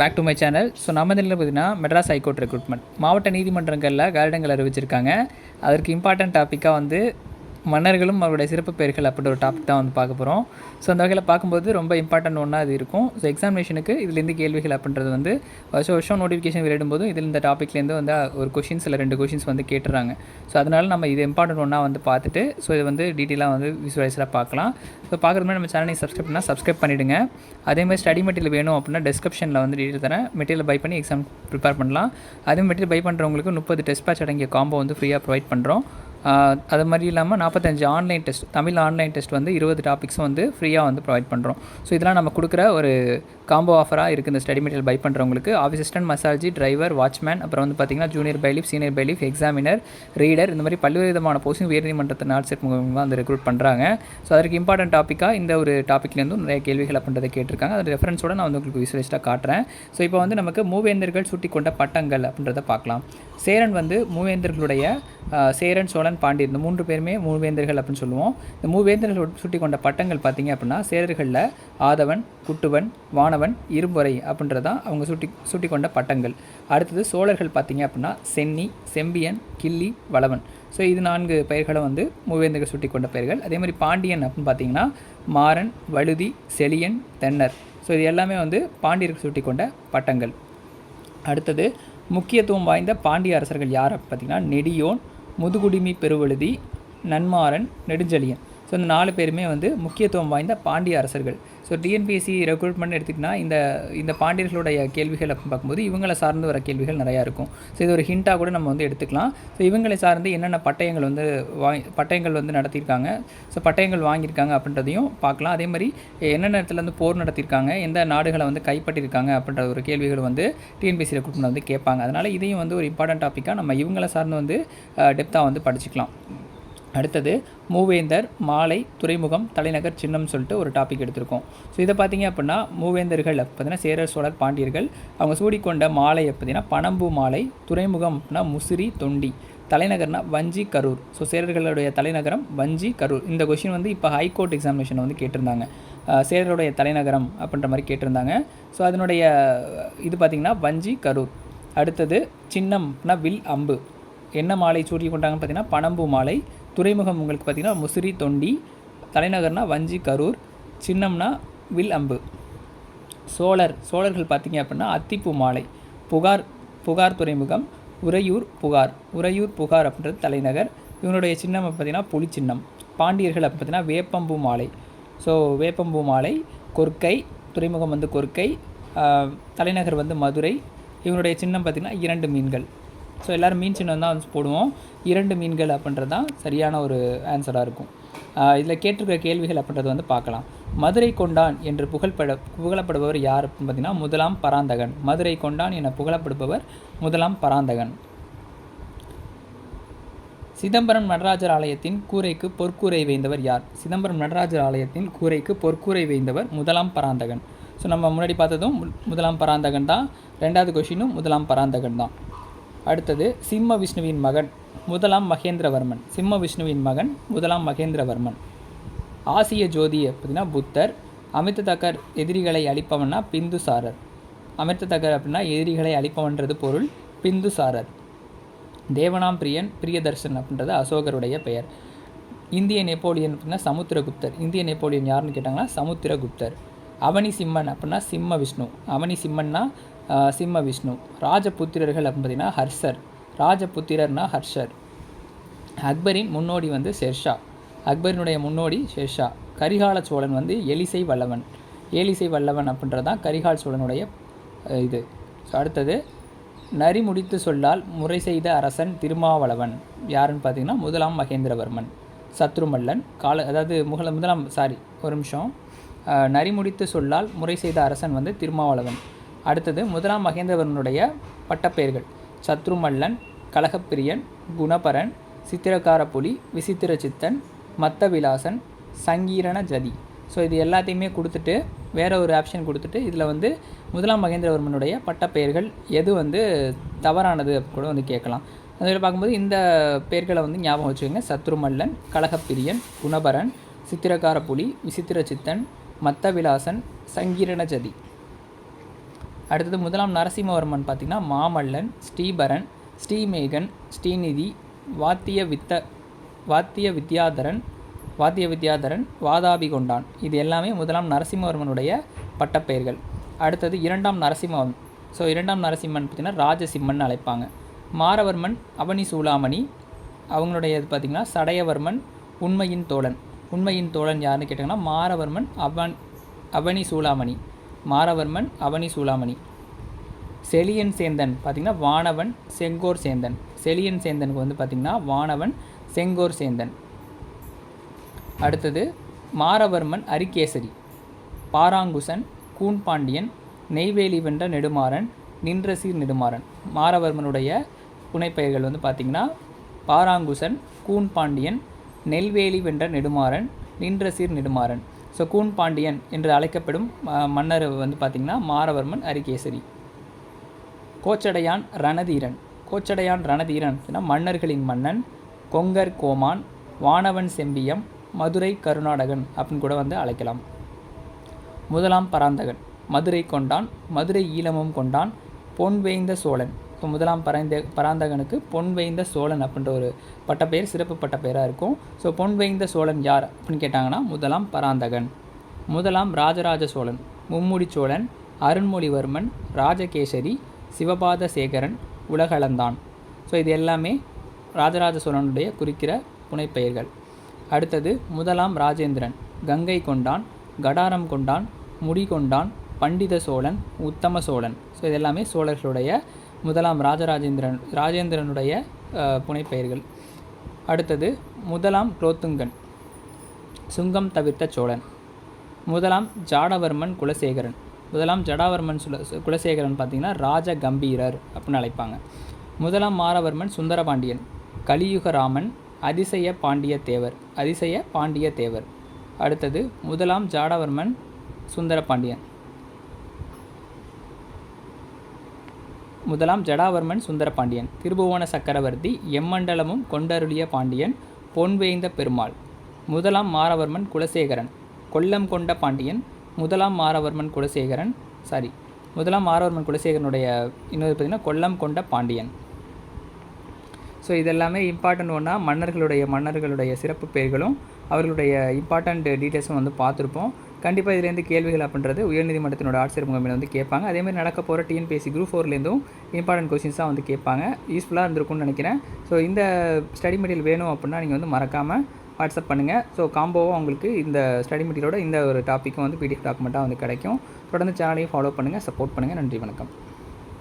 Back to my channel so நம்ம இதில் பார்த்தீங்கன்னா மெட்ராஸ் ஹைகோர்ட் ரெக்ரூட்மெண்ட் மாவட்ட நீதிமன்றங்களில் காரிடங்கள் அறிவிச்சிருக்காங்க. அதற்கு இம்பார்ட்டன்ட் டாப்பிக்காக வந்து மன்னர்களும் அவருடைய சிறப்பு பெயர்கள் அப்படின்ற ஒரு டாபிக் தான் வந்து பார்க்க போகிறோம் ஸோ அந்த வகையில் பார்க்கும்போது ரொம்ப இம்பார்ட்டன்ட் ஒன்றா அது இருக்கும். ஸோ எக்ஸாமினேஷனுக்கு இதுலேருந்து கேள்விகள் அப்படின்றது வந்து வருஷம் வருஷம் நோட்டிஃபிகேஷன் வெளியிடும்போது இதில் இந்த டாப்பிக்லேருந்து வந்து ஒரு கொஷின்ஸ் இல்லை ரெண்டு கொஷின்ஸ் வந்து கேட்டுறாங்க. ஸோ அதனால் நம்ம இது இம்பார்ட்டன்ட் ஒன்றா வந்து பார்த்துட்டு ஸோ இது வந்து டீட்டெயிலாக வந்து விசுவலைஸாக பார்க்கலாம். ஸோ பார்க்குறது நம்ம சேனலை சப்ஸ்கிரைப் பண்ணால் சப்ஸ்கிரைப் பண்ணிவிடுங்க அதே மாதிரி ஸ்டடி மெட்டீரியல் வேணும் அப்படின்னா டிஸ்கிரிப்ஷனில் வந்து டீட்டெயில் தரேன். மெட்டீரியல் பை பண்ணி எக்ஸாம் ப்ரிப்பேர் பண்ணலாம். அதே மெட்டீரியல் பை பண்ணுறவங்களுக்கு முப்பது டெஸ்ட் பேட்ச் அடங்கிய காம்போ வந்து ஃப்ரீயாக ப்ரொவைட் பண்ணுறோம் அது மாதிரி இல்லாமல் நாற்பத்தஞ்சு online test Tamil online test வந்து இருபது டாபிக்ஸும் வந்து ஃப்ரீயாக வந்து ப்ரொவைட் பண்ணுறோம் ஸோ இதெல்லாம் நம்ம கொடுக்குற ஒரு காம்போ ஆஃபராக இருக்குது இந்த ஸ்டடி மெட்டீரியல் பை பண்ணுறவங்களுக்கு ஆஃபீஸ் அசிஸ்டன்ட் மசாஜி டிரைவர் வாட்ச்மேன் அப்புறம் வந்து பார்த்திங்கன்னா junior bailiff senior bailiff examiner reader இந்த மாதிரி பல்வேறு விதமான போஸ்டிங் உயர்நீதிமன்றத்தின் ஆட்சியர் மூலமாக வந்து ரெக்ரூட் பண்ணுறாங்க ஸோ அதற்கு இம்பார்ட்டன்ட் டாப்பிக்காக இந்த ஒரு டாப்பிக்லேருந்தும் நிறைய கேள்விகளை பண்ணுறதை கேட்டிருக்காங்க. அது ரெஃபரன்ஸோட நான் வந்து உங்களுக்கு விசுவலிஸ்ட்டாக காட்டுறேன். ஸோ இப்போ வந்து நமக்கு மூவேந்தர்கள் சுட்டி கொண்ட பட்டங்கள் அப்படின்றத பார்க்கலாம். சேரன் வந்து மூவேந்தர்களுடைய சேரன் சோழன் பாண்டியர் இந்த மூன்று பேருமே மூவேந்தர்கள் அப்படின்னு சொல்லுவோம். இந்த மூவேந்தர்கள் சுட்டி கொண்ட பட்டங்கள் பார்த்தீங்க அப்படின்னா சேரர்களில் ஆதவன் குட்டுவன் வானவன் இரும்புரை அப்படின்றதான் அவங்க சுட்டி சுட்டி கொண்ட பட்டங்கள். அடுத்தது சோழர்கள் பார்த்தீங்க அப்படின்னா சென்னி செம்பியன் கிள்ளி வளவன். ஸோ இது நான்கு பெயர்களும் வந்து மூவேந்தர்கள் சுட்டி கொண்ட பெயர்கள். அதே மாதிரி பாண்டியன் அப்படின்னு பார்த்தீங்கன்னா மாறன் வழுதி செலியன் தென்னர். ஸோ இது எல்லாமே வந்து பாண்டியர்கள் சுட்டி கொண்ட பட்டங்கள். அடுத்தது முக்கியத்துவம் வாய்ந்த பாண்டிய அரசர்கள் யார் பார்த்தீங்கன்னா நெடியோன் முதுகுடிமி பெருவழுதி நன்மாறன் நெடுஞ்செழியன். ஸோ இந்த நாலு பேருமே வந்து முக்கியத்துவம் வாய்ந்த பாண்டிய அரசர்கள். ஸோ டிஎன்பிஎஸ்சி ரெக்ரூட்மெண்ட் எடுத்துக்கிட்டால் இந்த இந்த பாண்டியர்களுடைய கேள்விகள் அப்படின்னு பார்க்கும்போது இவங்களை சார்ந்து வர கேள்விகள் நிறையா இருக்கும். ஸோ இது ஒரு ஹிண்ட்டாக கூட நம்ம வந்து எடுத்துக்கலாம். ஸோ இவங்களை சார்ந்து என்னென்ன பட்டயங்கள் வந்து வாங்கி பட்டயங்கள் வந்து நடத்தியிருக்காங்க. ஸோ பட்டயங்கள் வாங்கியிருக்காங்க அப்படின்றதையும் பார்க்கலாம். அதே மாதிரி என்னென்ன இடத்துல வந்து போர் நடத்தியிருக்காங்க எந்த நாடுகளை வந்து கைப்பற்றியிருக்காங்க அப்படின்ற ஒரு கேள்விகள் வந்து டிஎன்பிஎஸ்சி ரெக்ரூட்மெண்ட் வந்து கேட்பாங்க. அதனால் இதையும் வந்து ஒரு இம்பார்ட்டன்ட் டாப்பிக்காக நம்ம இவங்களை சார்ந்து வந்து டெப்த்தாக வந்து படிச்சுக்கலாம். அடுத்தது மூவேந்தர் மாலை துறைமுகம் தலைநகர் சின்னம் சொல்லிட்டு ஒரு டாபிக் எடுத்திருக்கோம். ஸோ இதை பார்த்தீங்க அப்படின்னா மூவேந்தர்கள் பார்த்தீங்கன்னா சேரர் சோழர் பாண்டியர்கள் அவங்க சூடிக்கொண்ட மாலை பார்த்தீங்கன்னா பனம்பூ மாலை துறைமுகம் அப்படின்னா முசிறி தொண்டி தலைநகர்னா வஞ்சி கரூர். ஸோ சேரர்களுடைய தலைநகரம் வஞ்சி கரூர். இந்த கொஷின் வந்து இப்போ ஹைகோர்ட் எக்ஸாமினேஷன் வந்து கேட்டிருந்தாங்க. சேரருடைய தலைநகரம் அப்படின்ற மாதிரி கேட்டிருந்தாங்க. ஸோ அதனுடைய இது பார்த்திங்கன்னா வஞ்சி கரூர். அடுத்தது சின்னம்னா வில் அம்பு. என்ன மாலை சூடி கொண்டாங்கன்னு பார்த்தீங்கன்னா பனம்பூ மாலை துறைமுகம் உங்களுக்கு பார்த்திங்கன்னா முசிறி தொண்டி தலைநகர்னா வஞ்சி கரூர் சின்னம்னா வில் அம்பு. சோழர் சோழர்கள் பார்த்திங்க அப்படின்னா அத்திப்பூ மாலை புகார் புகார் துறைமுகம் உறையூர் புகார் உறையூர் புகார் அப்படின்றது தலைநகர். இவனுடைய சின்னம் பார்த்திங்கன்னா புலி சின்னம். பாண்டியர்கள் அப்படி பார்த்திங்கன்னா வேப்பம்பூ மாலை. ஸோ வேப்பம்பூ மாலை கொர்க்கை துறைமுகம் வந்து கொர்க்கை தலைநகர் வந்து மதுரை. இவனுடைய சின்னம் பார்த்திங்கன்னா இரண்டு மீன்கள். ஸோ எல்லோரும் மீன் சின்னம் தான் வந்து போடுவோம். இரண்டு மீன்கள் அப்படின்றது தான் சரியான ஒரு ஆன்சராக இருக்கும். இதில் கேட்டிருக்கிற கேள்விகள் அப்படின்றத வந்து பார்க்கலாம். மதுரை கொண்டான் என்று புகழ்பட புகழப்படுபவர் யார் அப்படின்னு பார்த்தீங்கன்னா முதலாம் பராந்தகன். மதுரை கொண்டான் என புகழப்படுபவர் முதலாம் பராந்தகன். சிதம்பரம் நடராஜர் ஆலயத்தின் கூரைக்கு பொற்கூரை வைந்தவர் யார்? சிதம்பரம் நடராஜர் ஆலயத்தின் கூரைக்கு பொற்கூரை வைந்தவர் முதலாம் பராந்தகன். ஸோ நம்ம முன்னாடி பார்த்ததும் முதலாம் பராந்தகன் தான் ரெண்டாவது கொஷினும் முதலாம் பராந்தகன் தான். அடுத்தது சிம்ம விஷ்ணுவின் மகன் முதலாம் மகேந்திரவர்மன். சிம்ம விஷ்ணுவின் மகன் முதலாம் மகேந்திரவர்மன். ஆசிய ஜோதி அப்படின்னா புத்தர் அமிர்த தக்கர் எதிரிகளை அழிப்பவன்னா பிந்துசாரர். அமிர்த தக்கர் அப்படின்னா எதிரிகளை அழிப்பவன்றது பொருள் பிந்துசாரர். தேவனாம் பிரியன் பிரியதர்ஷன் அப்படின்றது அசோகருடைய பெயர். இந்திய நெப்போலியன் அப்படின்னா சமுத்திரகுப்தர். இந்திய நெப்போலியன் யாருன்னு கேட்டாங்கன்னா சமுத்திரகுப்தர். அவனி சிம்மன் அப்படின்னா சிம்ம விஷ்ணு. அவனி சிம்மன்னா சிம்ம விஷ்ணு. ராஜபுத்திரர்கள் அப்படின்னு பார்த்தீங்கன்னா ஹர்ஷர். ராஜபுத்திரர்னா ஹர்ஷர். அக்பரின் முன்னோடி வந்து ஷெர்ஷா. அக்பரினுடைய முன்னோடி ஷெர்ஷா. கரிகால சோழன் வந்து எலிசை வல்லவன். ஏலிசை வல்லவன் அப்படின்றது தான் கரிகால் சோழனுடைய இது. அடுத்தது நரி முடித்து சொல்லால் முறை செய்த அரசன் திருமாவளவன். யாருன்னு பார்த்தீங்கன்னா முதலாம் மகேந்திரவர்மன். சத்ருமல்லன். கால அதாவது முகல முதலாம் சாரி ஒரு நிமிஷம். நரி முடித்து சொல்லால் முறை செய்த அரசன் வந்து திருமாவளவன். அடுத்தது முதலாம் மகேந்திரவர்மனுடைய பட்டப்பெயர்கள். சத்ருமல்லன் கலகப்பிரியன் குணபரன் சித்திரக்கார புலி விசித்திர சித்தன் மத்தவிலாசன் சங்கீரண ஜதி ஸோ இது எல்லாத்தையுமே கொடுத்துட்டு வேற ஒரு ஆப்ஷன் கொடுத்துட்டு இதில் வந்து முதலாம் மகேந்திரவர்மனுடைய பட்டப்பெயர்கள் எது வந்து தவறானது கூட வந்து கேட்கலாம். அதில் பார்க்கும்போது இந்த பெயர்களை வந்து ஞாபகம் வச்சுக்கோங்க. சத்ருமல்லன் கலகப்பிரியன் குணபரன் சித்திரக்கார புலி விசித்திர சித்தன் மத்தவிலாசன் சங்கீரண ஜதி அடுத்தது முதலாம் நரசிம்மவர்மன் பார்த்திங்கன்னா மாமல்லன் ஸ்ரீபரன் ஸ்ரீமேகன் ஸ்ரீநிதி வாத்திய வித்த வாத்திய வித்யாதரன் வாத்திய வித்யாதரன் வாதாபி கொண்டான் இது எல்லாமே முதலாம் நரசிம்மவர்மனுடைய பட்டப்பெயர்கள். அடுத்தது இரண்டாம் நரசிம்மவன் ஸோ இரண்டாம் நரசிம்மன் பார்த்திங்கன்னா ராஜசிம்மன் அழைப்பாங்க. மாரவர்மன் அவனி சூளாமணி அவங்களுடைய இது பார்த்திங்கன்னா சடையவர்மன் உண்மையின் தோழன். உண்மையின் தோழன் யாருன்னு கேட்டிங்கன்னா மாரவர்மன் அவன் அவனி சூளாமணி மாரவர்மன் அவனி சூளாமணி. செலியன் சேந்தன் பார்த்திங்கன்னா வானவன் செங்கோர் சேந்தன். செலியன் சேந்தனுக்கு வந்து பார்த்திங்கன்னா வானவன் செங்கோர் சேந்தன். அடுத்தது மாரவர்மன் அரிகேசரி. பாராங்குசன் கூன்பாண்டியன் நெய்வேலி வென்ற நெடுமாறன் நின்றசீர் நெடுமாறன். மாரவர்மனுடைய புனைப்பெயர்கள் வந்து பார்த்திங்கன்னா பாராங்குசன் கூன்பாண்டியன் நெல்வேலி வென்ற நெடுமாறன் நின்றசீர் நெடுமாறன். ஸோ கூன்பாண்டியன் என்று அழைக்கப்படும் ம- மன்னர் வந்து பார்த்திங்கன்னா மாரவர்மன் அரிகேசரி. கோச்சடையான் ரணதீரன். கோச்சடையான் ரணதீரன் அப்படின்னா மன்னர்களின் மன்னன் கொங்கர் கோமான் வானவன் செம்பியம் மதுரை கருநாடகன் அப்படின்னு கூட வந்து அழைக்கலாம். முதலாம் பராந்தகன் மதுரை கொண்டான் மதுரை ஈழமும் கொண்டான் பொன் வேய்ந்த சோழன். இப்போ முதலாம் பரந்த பராந்தகனுக்கு பொன் சோழன் அப்படின்ற ஒரு பட்டப்பெயர் சிறப்பு பட்டப்பெயராக இருக்கும். ஸோ பொன் வைந்த சோழன் யார் அப்படின்னு கேட்டாங்கன்னா முதலாம் பராந்தகன் முதலாம் ராஜராஜ சோழன் மும்முடி சோழன் அருண்மொழிவர்மன் ராஜகேசரி சிவபாத சேகரன் உலகளந்தான். ஸோ இது எல்லாமே ராஜராஜ சோழனுடைய குறிக்கிற புனைப்பெயர்கள். அடுத்தது முதலாம் ராஜேந்திரன் கங்கை கொண்டான் கடாரம் கொண்டான் முடி கொண்டான் பண்டித சோழன் உத்தம சோழன். ஸோ இது எல்லாமே சோழர்களுடைய முதலாம் ராஜராஜேந்திரன் ராஜேந்திரனுடைய புனைப்பெயர்கள். அடுத்தது முதலாம் குலோத்துங்கன் சுங்கம் தவிர்த்த சோழன். முதலாம் ஜாடவர்மன் குலசேகரன். முதலாம் ஜடாவர்மன் சுல குலசேகரன் பார்த்திங்கன்னா ராஜ கம்பீரர் அப்படின்னு அழைப்பாங்க. முதலாம் மாரவர்மன் சுந்தரபாண்டியன் கலியுகராமன் அதிசய பாண்டிய தேவர் அதிசய பாண்டிய தேவர். அடுத்தது முதலாம் ஜாடவர்மன் சுந்தரபாண்டியன். முதலாம் ஜடாவர்மன் சுந்தரபாண்டியன் திருபுவன சக்கரவர்த்தி எம்மண்டலமும் கொண்டருளிய பாண்டியன் பொன்வேய்ந்த பெருமாள். முதலாம் மாரவர்மன் குலசேகரன் கொல்லம் கொண்ட பாண்டியன் முதலாம் மாரவர்மன் குலசேகரன் சாரி முதலாம் மாரவர்மன் குலசேகரனுடைய இன்னொரு பார்த்திங்கன்னா கொல்லம் கொண்ட பாண்டியன். ஸோ இதெல்லாமே இம்பார்ட்டன்ட் ஒன்றா மன்னர்களுடைய மன்னர்களுடைய சிறப்பு பெயர்களும் அவர்களுடைய இம்பார்ட்டண்ட் டீட்டெயில்ஸும் வந்து பார்த்துருப்போம். கண்டிப்பாக இதுலேருந்து கேள்விகள் அப்படின்றது உயர்நீதிமன்றத்தினோட ஆட்சியர் முகமையில் வந்து கேட்பாங்க. அதேமாதிரி நடக்க போகிற டிஎன்பிஎஸ்சி குரூப் ஃபோர்லேருந்தும் இம்பார்ட்டன்ட் கொஸ்டின்ஸாக வந்து கேட்பாங்க. யூஸ்ஃபுல்லாக இருந்திருக்கும்னு நினைக்கிறேன். ஸோ இந்த ஸ்டடி மெட்டீரியல் வேணும் அப்படின்னா நீங்கள் வந்து மறக்காமல் வாட்ஸ்அப் பண்ணுங்கள் ஸோ காம்போவாக உங்களுக்கு இந்த ஸ்டடி மெட்டீரியலோட இந்த ஒரு டாப்பிக்கும் வந்து பிடிஎஃப் டாக்குமெண்ட்டாக வந்து கிடைக்கும். தொடர்ந்து சேனலையும் ஃபாலோ பண்ணுங்கள் சப்போர்ட் பண்ணுங்கள் நன்றி வணக்கம்.